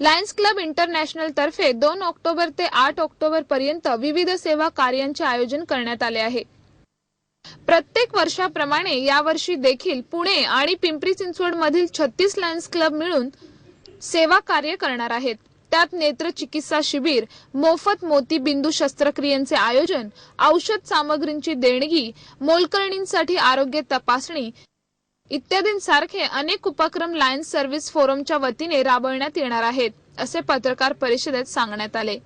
Lions club international तर्फे दोन October ते आठ ऑक्टोबर पर्यंत विविध सेवा कार्यांचे आयोजन करण्यात आले आहे. प्रत्येक वर्षाप्रमाणे यावर्षी देखील पुणे आणि पिंपरी चिंचवड मधील छत्तीस लायन्स क्लब मिळून सेवा कार्य करणार आहेत. त्यात नेत्र चिकित्सा शिबिर मोफत मोतीबिंदू शस्त्रक्रियेचे आयोजन औषध सामग्रींची देणगी मोलकरणींसाठी आरोग्य तपासणी इत्यादींसारखे अनेक उपक्रम लायन्स सर्व्हिस फोरमच्या वतीने राबवण्यात येणार आहेत असे पत्रकार परिषदेत सांगण्यात आले.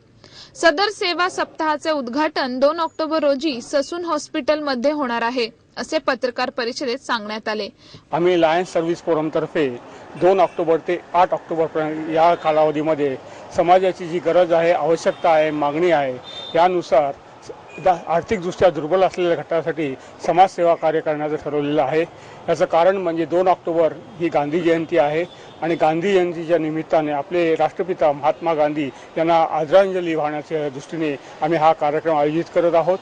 सदर सेवा सप्ताहाचे उद्घाटन दोन ऑक्टोबर रोजी ससून हॉस्पिटलमध्ये होणार आहे असे पत्रकार परिषदेत सांगण्यात आले. आम्ही लायन्स सर्व्हिस फोरमतर्फे दोन ऑक्टोबर ते आठ ऑक्टोबरपर्यंत या कालावधीमध्ये समाजाची जी गरज आहे आवश्यकता आहे मागणी आहे यानुसार आर्थिकदृष्ट्या दुर्बल असलेल्या घटकासाठी समाजसेवा कार्य करण्याचं ठरवलेलं आहे. याचं कारण म्हणजे दोन ऑक्टोबर ही गांधी जयंती आहे आणि गांधी जयंतीच्या निमित्ताने आपले राष्ट्रपिता महात्मा गांधी यांना आदरांजली वाहण्याच्या दृष्टीने आम्ही हा कार्यक्रम आयोजित करत आहोत.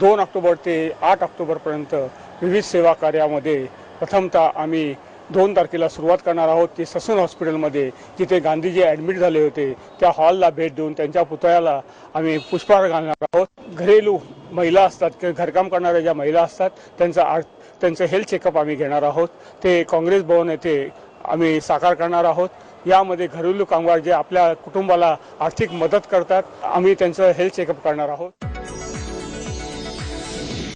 दोन ऑक्टोबर ते आठ ऑक्टोबरपर्यंत विविध सेवा कार्यामध्ये प्रथमतः आम्ही दोन तारखेला सुरुवात करणार आहोत ते ससून हॉस्पिटलमध्ये जिथे गांधीजी ॲडमिट झाले होते. त्या हॉलला भेट देऊन त्यांच्या पुतळ्याला आम्ही पुष्पहार घालणार आहोत. घरेलू महिला असतात किंवा घरकाम करणाऱ्या ज्या महिला असतात त्यांचा आर्थ त्यांचं हेल्थ चेकअप आम्ही घेणार आहोत. ते काँग्रेस भवन येथे आम्ही साकार करणार आहोत. यामध्ये घरेलू कामगार जे आपल्या कुटुंबाला आर्थिक मदत करतात आम्ही त्यांचं हेल्थ चेकअप करणार आहोत.